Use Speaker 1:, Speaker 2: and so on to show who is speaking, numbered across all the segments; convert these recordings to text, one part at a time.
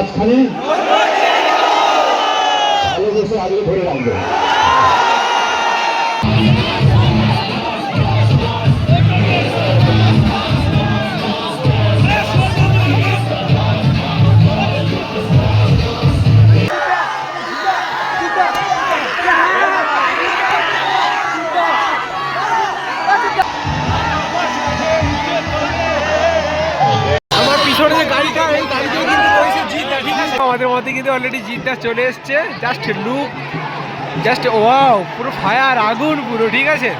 Speaker 1: মাঝখানে। ভালোবেসে আগে ধরে রাখবে।
Speaker 2: আমাদের কিন্তু অলরেডি জিতটা চলে এসছে। জাস্ট লুক জাস্ট ওয়াও পুরো ফায়ার আগুন পুরো, ঠিক আছে?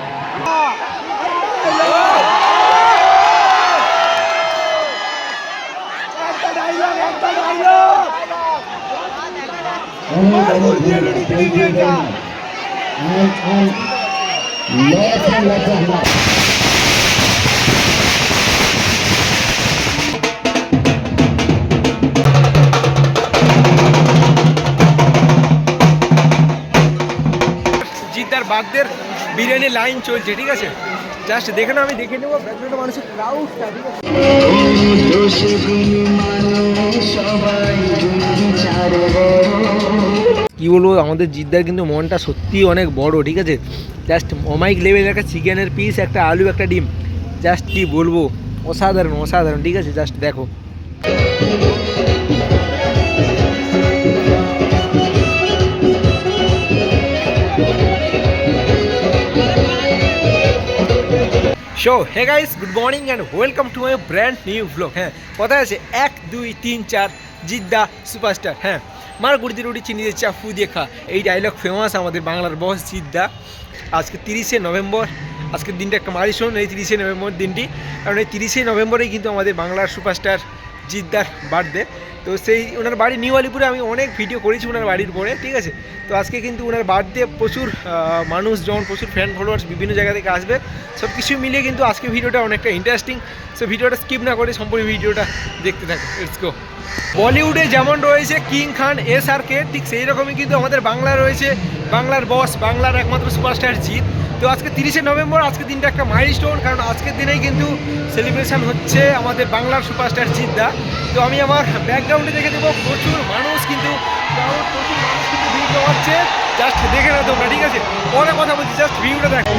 Speaker 2: জিদ্দার বাগদের বিরিয়ানি লাইন চলছে, ঠিক আছে? জাস্ট দেখে আমি দেখে নেব মানুষের ক্রাউডটা ঠিক আছে? কি বলব, আমাদের জিদ্দার কিন্তু মনটা সত্যিই অনেক বড়, ঠিক আছে? জাস্ট অমাইক লেভেল একটা চিকেনের পিস একটা আলু, একটা ডিম। জাস্ট কি বলব, অসাধারণ অসাধারণ, ঠিক আছে? জাস্ট দেখো। So hey guys good morning and welcome to my brand new blog হ্যাঁ। কথা আছে, এক, দুই, তিন, চার, জিদ্দা সুপারস্টার হ্যাঁ। মার গুড়ি রুটি, চিনি দিয়ে চা, ফু দিয়ে খা। এই ডায়লগ ফেমাস আমাদের বাংলার বস জিদ্দা। আজকে তিরিশে নভেম্বর, আজকের দিনটা একটা মারিশোন এই তিরিশে নভেম্বর দিনটি। কারণ এই তিরিশে নভেম্বরেই কিন্তু আমাদের বাংলার সুপারস্টার জিদ্দার বার্থডে তো সেই ওনার বাড়ি নিউ আলিপুরে আমি অনেক ভিডিও করেছি ওনার বাড়ির পরে ঠিক আছে? তো আজকে কিন্তু ওনার বার্থডে প্রচুর আহ, মানুষজন প্রচুর ফ্যান ফলোয়ার্স বিভিন্ন জায়গা থেকে আসবে। সব কিছু মিলিয়ে কিন্তু আজকে ভিডিওটা অনেকটা ইন্টারেস্টিং সো ভিডিওটা স্কিপ না করে সম্পূর্ণ ভিডিওটা দেখতে থাকো লেটস গো বলিউডে যেমন রয়েছে কিং খান এস আর কে ঠিক সেই রকমই কিন্তু আমাদের বাংলা রয়েছে বাংলার বস বাংলার একমাত্র সুপারস্টার জিৎ। তো আজকে তিরিশে নভেম্বর আজকের দিনটা একটা মাইলস্টোন কারণ আজকের দিনেই কিন্তু সেলিব্রেশন হচ্ছে আমাদের বাংলার সুপারস্টার জিদ্দা। তো আমি আমার ব্যাকগ্রাউন্ডে দেখে দেবো, প্রচুর মানুষ কিন্তু, প্রচুর মানুষ কিন্তু জাস্ট দেখে না তোমরা, ঠিক আছে? পরে কথা বলছি জাস্ট ভিউটা দেখো।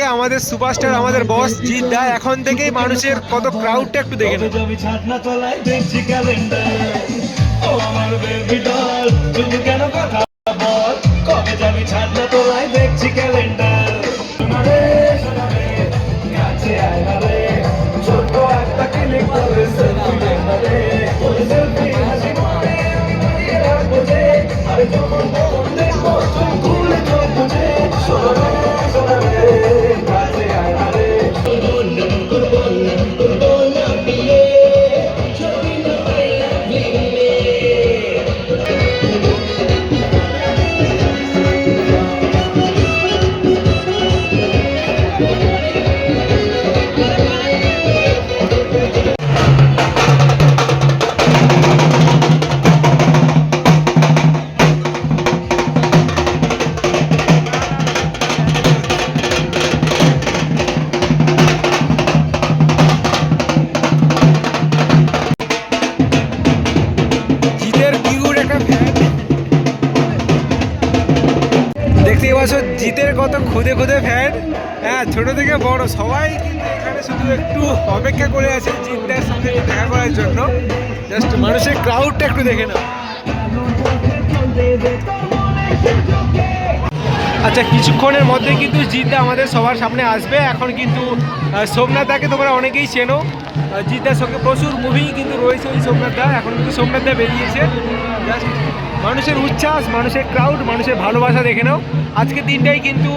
Speaker 2: থাকে আমাদের সুপারস্টার, আমাদের বস জিৎ দা এখন থেকেই মানুষের কত ক্রাউডটা একটু দেখে নেব
Speaker 3: কবে যাবি দেখছি ক্যালেন্ডার
Speaker 2: জিতের কত খুদে খুদে ফ্যান হ্যাঁ ছোট থেকে বড়। সবাই কিন্তু এখানে শুধু একটু অপেক্ষা করে আছে জিতের সঙ্গে দেখা করার জন্য। জাস্ট মানুষের ক্রাউডটা একটু দেখে না আচ্ছা কিছুক্ষণের মধ্যে কিন্তু জিদ্দা আমাদের সবার সামনে আসবে। এখন কিন্তু সোমনাথদাকে তোমরা অনেকেই চেনো। আহ, জিতদার সঙ্গে প্রচুর মুভি কিন্তু রয়েছে ওই সোমনাথদা এখন কিন্তু সোমনাথদা বেরিয়েছে। জাস্ট মানুষের উচ্ছ্বাস, মানুষের ক্রাউড মানুষের ভালোবাসা দেখে নাও। আজকে দিনটাই কিন্তু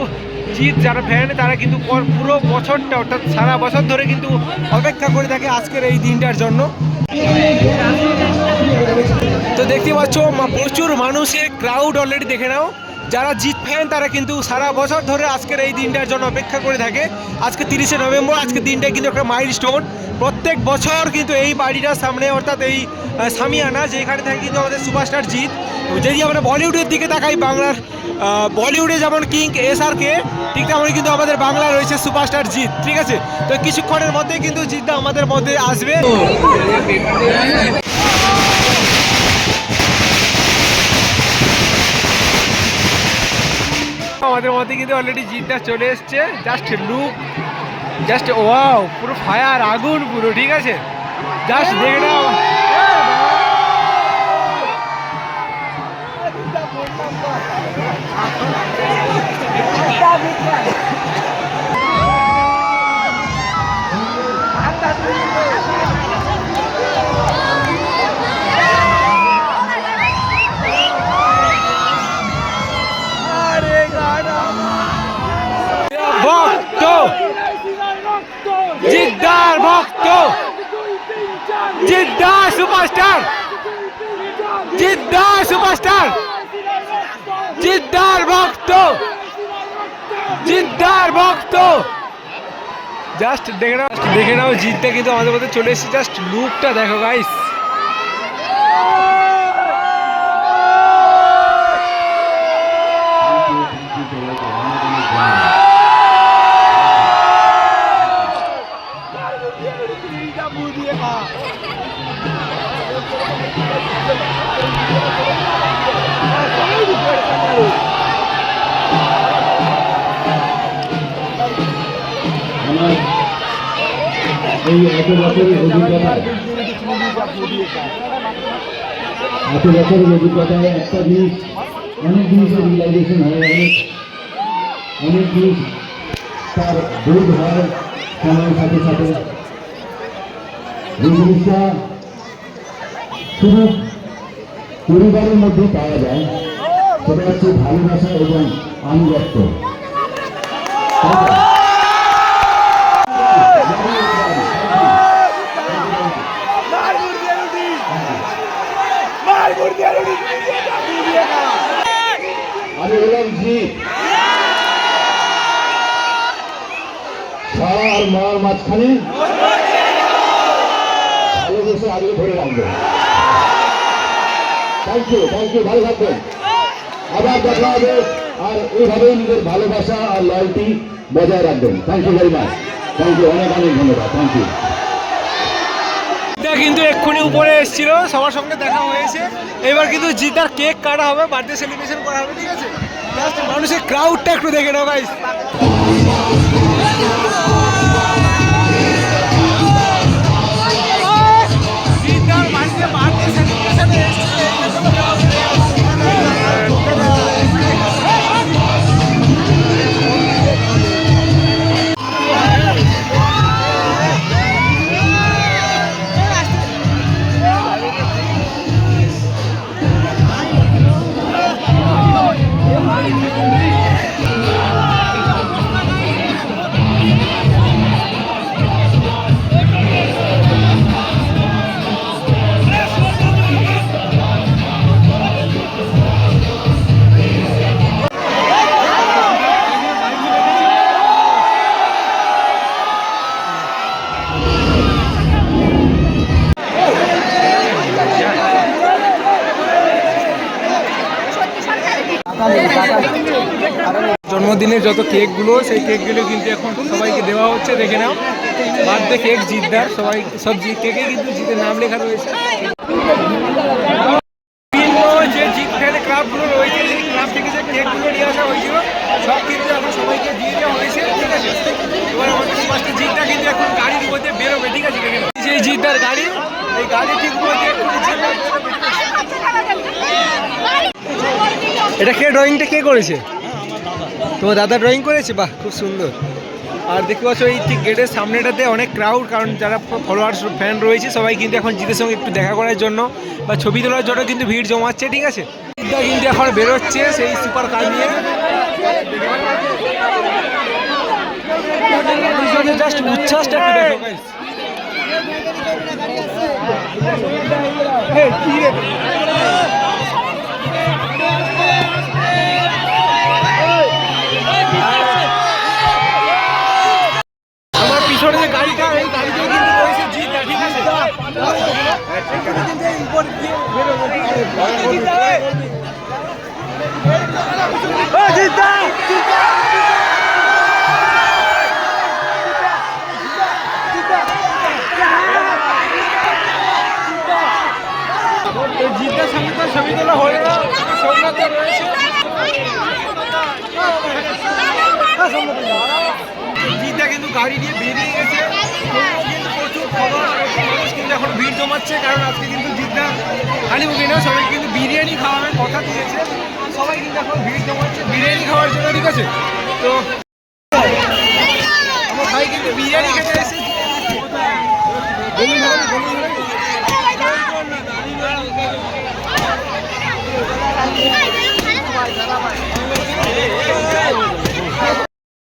Speaker 2: জিৎ, যারা ফ্যান তারা কিন্তু পুরো বছরটা, অর্থাৎ সারা বছর ধরে কিন্তু অপেক্ষা করে থাকে আজকের এই দিনটার জন্য। তো দেখতে পাচ্ছ প্রচুর মানুষের ক্রাউড অলরেডি দেখে নাও। যারা জিত ফ্যান, তারা কিন্তু সারা বছর ধরে আজকের এই দিনটার জন্য অপেক্ষা করে থাকে। আজকে তিরিশে নভেম্বর আজকের দিনটা কিন্তু একটা মাইল স্টোন প্রত্যেক বছর কিন্তু এই বাড়িটার সামনে, অর্থাৎ এই সামিয়ানা, যেখানে থাকে কিন্তু আমাদের সুপারস্টার জিৎ যদি আমরা বলিউডের দিকে তাকাই, বাংলার বলিউডে যেমন কিং, এস আর কে, ঠিক তেমনই কিন্তু আমাদের বাংলা রয়েছে সুপারস্টার জিৎ, ঠিক আছে? তো কিছুক্ষণের মধ্যে কিন্তু জিতটা আমাদের মধ্যে আসবে। আমাদের মধ্যে কিন্তু অলরেডি জিতটা চলে এসছে। জাস্ট লুক জাস্ট ওয়াও পুরো ফায়ার আগুন পুরো, ঠিক আছে? জাস্ট দেখে নাও। ভক্ত জাস্ট দেখে নাও দেখে নাও, জিতটা কিন্তু আমাদের মধ্যে চলে এসেছে। জাস্ট লুকটা দেখো গাইস
Speaker 1: এত বছরের অভিজ্ঞতায় একটা জিনিস অনেক জিনিসের রিয়েলাইজেশন হয়, অনেক অনেক জিনিস তার বোধ হয় সময়ের সাথে সাথে। এই জিনিসটা শুধু পরিবারের মধ্যেই পাওয়া যায়, সেটা হচ্ছে ভালোবাসা এবং আনুগত্য তাই তো? আমি হলাম জিৎ সারা আর মার মাঝখানে। ভালোবেসে আগে ধরে রাখবেন থ্যাংক ইউ থ্যাংক ইউ ভালো থাকবেন। আবার দেখা হবে। আর এইভাবেই নিজের ভালোবাসা আর লয়্যালটি বজায় রাখবেন। Thank you very much thank you অনেক অনেক ধন্যবাদ। থ্যাংক ইউ
Speaker 2: জিদ্দা কিন্তু এক্ষুনি উপরে এসেছিল। সবার সঙ্গে দেখা হয়েছে। এবার কিন্তু জিদ্দার কেক কাটা হবে। বার্থডে সেলিব্রেশন করা হবে, ঠিক আছে? জাস্ট মানুষের ক্রাউডটা একটু দেখে নাও গাইস জন্মদিনের যত কেকগুলো সেই কেকগুলো কিন্তু এখন সবাইকে দেওয়া হচ্ছে দেখে নাও। বার্থডে কেক জিদ্দার সবাই সব জি কেকে কিন্তু জিতের নাম লেখা রয়েছে। যে জিত ফ্যান ক্লাবগুলো রয়েছে সেই ক্লাব থেকে যে কেকগুলো নিয়ে আসা হয়েছিল সব কিন্তু এখন সবাইকে দিয়ে দেওয়া হয়েছে ঠিক আছে? এবার আমাদের ফার্স্টে জিতটা কিন্তু এখন গাড়ির মধ্যে বেরোবে ঠিক আছে? সেই জিদ্দার গাড়ি এই গাড়ি ঠিক মধ্যে এক্ষুনি জিদ্দার বেরোবে, ঠিক আছে? এটা কে ড্রয়িংটা কে করেছে? তোমার দাদা ড্রয়িং করেছে? বাহ, খুব সুন্দর। আর দেখতে পাচ্ছ, এই ঠিক গেটের সামনেটাতে অনেক ক্রাউড কারণ যারা ফলোয়ার্স ফ্যান রয়েছে, সবাই কিন্তু এখন জিতের সঙ্গে একটু দেখা করার জন্য বা ছবি তোলার জন্য কিন্তু ভিড় জমাচ্ছে, ঠিক আছে? কিন্তু এখন বেরোচ্ছে সেই সুপার কার নিয়ে। জাস্ট উচ্ছ্বাসটা। আমার পিছনে গাড়িটা, এই গাড়িতে কিন্তু রয়েছে জিত ঠিক জিতের সঙ্গে তো ছবি তোলা হয়ে না রয়েছে। জিদ্দা কিন্তু গাড়ি নিয়ে বেরিয়ে গেছে। কিন্তু প্রচুর খবর মানুষ কিন্তু এখন ভিড় জমাচ্ছে কারণ আজকে কিন্তু জিতা খালি মুখে না সবাই কিন্তু বিরিয়ানি খাওয়ানোর কথা দিয়েছে। সবাই কিন্তু এখন ভিড় জমাচ্ছে বিরিয়ানি খাওয়ার জন্য। ঠিক আছে। তো আমার ভাই কিন্তু বিরিয়ানি খেতে এসেছে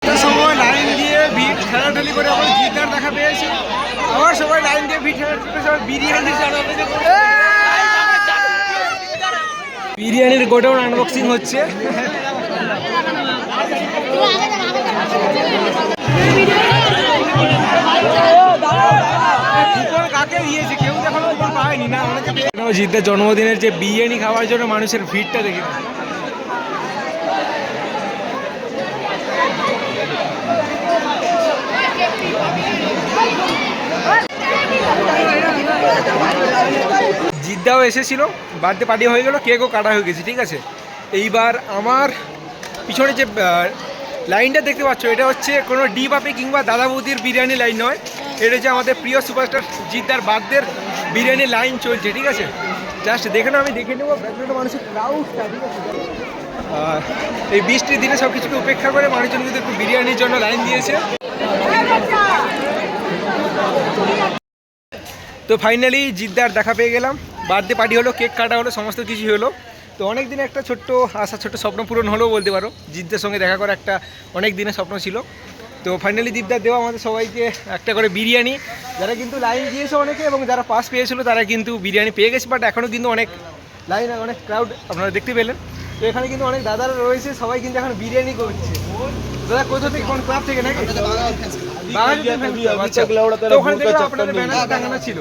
Speaker 2: একটা সময় লাইন দিয়ে ভিড় ঠেলাঠেলি করে আবার জিদ্দার দেখা পেয়েছি। আবার সবাই লাইন দিয়ে ভিড় সবাই বিরিয়ানি বিরিয়ানির গোডাউন আনবক্সিং হচ্ছে। কাকে দিয়েছে কেউ এখনও পায়নি না, অনেকে পেয়ে- জন্মদিনের যে বিরিয়ানি খাওয়ার জন্য মানুষের ভিড়টা দেখে। জিদ্দাও এসেছিল, বার্থডে পার্টি হয়ে গেলো, কেকও কাটা হয়ে গেছে, ঠিক আছে? এইবার আমার পিছনে যে লাইনটা দেখতে পাচ্ছ, এটা হচ্ছে কোনো ডি বাপে কিংবা দাদা বৌদির বিরিয়ানি লাইন নয়। এটা হচ্ছে আমাদের প্রিয় সুপারস্টার জিদ্দার বার্থডের বিরিয়ানি লাইন চলছে, ঠিক আছে? জাস্ট দেখে আমি দেখে নেব মানুষের ক্রাউডটা ঠিক আছে? আর এই বৃষ্টির দিনে সব কিছুকে উপেক্ষা করে মানুষজন কিন্তু একটু বিরিয়ানির জন্য লাইন দিয়েছে। তো ফাইনালি জিদ্দার দেখা পেয়ে গেলাম। বার্থডে পার্টি হলো, কেক কাটা হলো, সমস্ত কিছু হলো। তো অনেক দিনে একটা ছোট্ট আশা, ছোট্ট স্বপ্ন পূরণ হলো বলতে পারো। জিদ্দার সঙ্গে দেখা করা একটা অনেক দিনের স্বপ্ন ছিল। তো ফাইনালি দীপদার দেওয়া আমাদের সবাইকে একটা করে বিরিয়ানি। যারা কিন্তু লাইন দিয়েছে অনেকে এবং যারা পাস পেয়েছিল, তারা কিন্তু বিরিয়ানি পেয়ে গেছে বাট এখনও কিন্তু অনেক লাইন অনেক ক্রাউড আপনারা দেখতে পেলেন। তো এখানে কিন্তু অনেক দাদারা রয়েছে সবাই কিন্তু এখন বিরিয়ানি করছে। দাদা কোথা থেকে কোন ক্লাব থেকে নাকি? আচ্ছা। তো আপনাদের ছিল।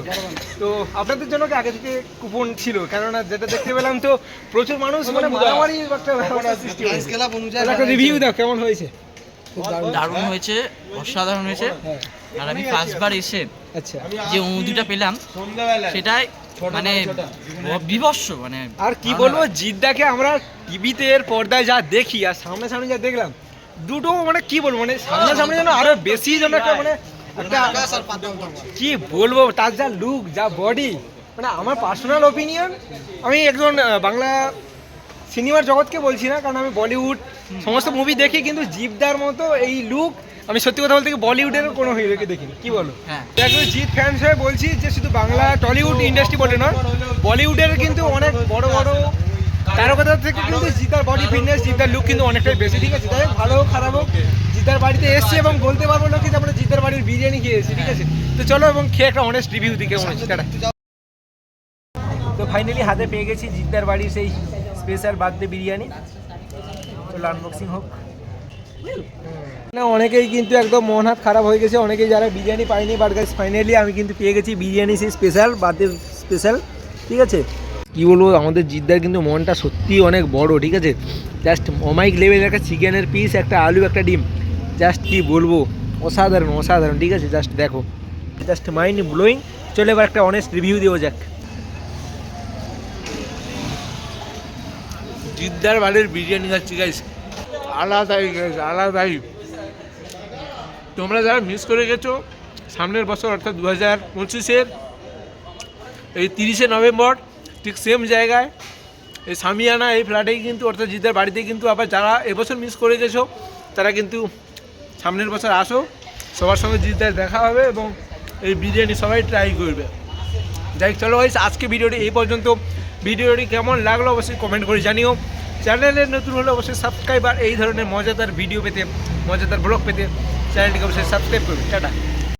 Speaker 2: তো আপনাদের জন্য আগে থেকে কুপন ছিল? কেননা যেটা দেখতে পেলাম তো প্রচুর মানুষ মানে মারামারি একটা রিভিউ দাও কেমন হয়েছে?
Speaker 4: দারুণ। হয়েছে। অসাধারণ হয়েছে। আর আমি ফার্স্টবার এসে
Speaker 2: আচ্ছা।
Speaker 4: যে অনুভূতিটা পেলাম সেটাই মানে বিভৎস মানে
Speaker 2: আর কি বলব জিদ্দাকে আমরা টিভিতে এর পর্দায় যা দেখি আর সামনে সামনে যা দেখলাম দুটো মানে কি বলব মানে সামনে সামনে যেন আরও বেশি যেন একটা মানে একটা কি বলব তার যা লুক যা বডি মানে আমার পার্সোনাল ওপিনিয়ন আমি একজন বাংলা সিনেমার জগৎকে বলছি না কারণ আমি বলিউড সমস্ত মুভি দেখি কিন্তু জিপদার মতো এই লুক আমি সত্যি কথা বলতে কি বলিউডেরও কোনো হিরোকে দেখিনি। কি বলো?
Speaker 4: হ্যাঁ।
Speaker 2: একজন জিৎ ফ্যান হিসেবে বলছি যে শুধু বাংলা টলিউড ইন্ডাস্ট্রি বলে নয় বলিউডের কিন্তু অনেক বড় বড় তারকাদের থেকে কিন্তু জিতার বডি ফিটনেস জিতার লুক কিন্তু অনেকটাই বেশি। ঠিক আছে হোক, ভালো হোক খারাপ হোক জিতার বাড়িতে এসছে এবং বলতে পারব না কিন্তু আমরা জিতার বাড়ির বিরিয়ানি খেয়েছি ঠিক আছে? তো চলো এবং খেয়ে একটা অনেস্ট রিভিউ দিকে মনে। তো ফাইনালি হাতে পেয়ে গেছি জিদ্দার বাড়ির সেই স্পেশাল বার্থডে বিরিয়ানি। চলো আনবক্সিং হোক। না, অনেকেই কিন্তু একদম মন হাত খারাপ হয়ে গেছে। অনেকেই যারা বিরিয়ানি পায়নি বাট গাইস ফাইনালি আমি কিন্তু পেয়ে গেছি বিরিয়ানি সেই স্পেশাল বার্থডে স্পেশাল ঠিক আছে? কি বলব, আমাদের জিদ্দার কিন্তু মনটা সত্যি অনেক বড়, ঠিক আছে? জাস্ট অমাইক লেভেল একটা চিকেনের পিস একটা আলু, একটা ডিম। জাস্ট কি বলব, অসাধারণ অসাধারণ, ঠিক আছে? জাস্ট দেখো। জাস্ট মাইন্ড ব্লোয়িং চলে এবার একটা অনেস্ট রিভিউ দেবো যাক।
Speaker 5: জিদ্দার বাড়ির বিরিয়ানি খাচ্ছি গাইস আলাদাই আলাদাই। তোমরা যারা মিস করে গেছো, সামনের বছর, অর্থাৎ দু হাজার পঁচিশের, এই তিরিশে নভেম্বর, ঠিক সেম জায়গায়, এই সামিয়ানা এই ফ্ল্যাটেই কিন্তু, অর্থাৎ জিদ্দার বাড়িতে কিন্তু আবার যারা এবছর মিস করে গেছো, তারা কিন্তু সামনের বছর আসো, সবার সঙ্গে জিদ্দার দেখা হবে এবং এই বিরিয়ানি সবাই ট্রাই করবে। যাই চলো গাইস আজকে ভিডিওটি এই পর্যন্ত। ভিডিওটি কেমন লাগল অবশ্যই কমেন্ট করে জানিও। চ্যানেলে নতুন হলে অবশ্যই সাবস্ক্রাইব আর এই ধরনের মজাদার ভিডিও পেতে, মজাদার ব্লগ পেতে চ্যানেলটিকে অবশ্যই সাবস্ক্রাইব করবে টাটা।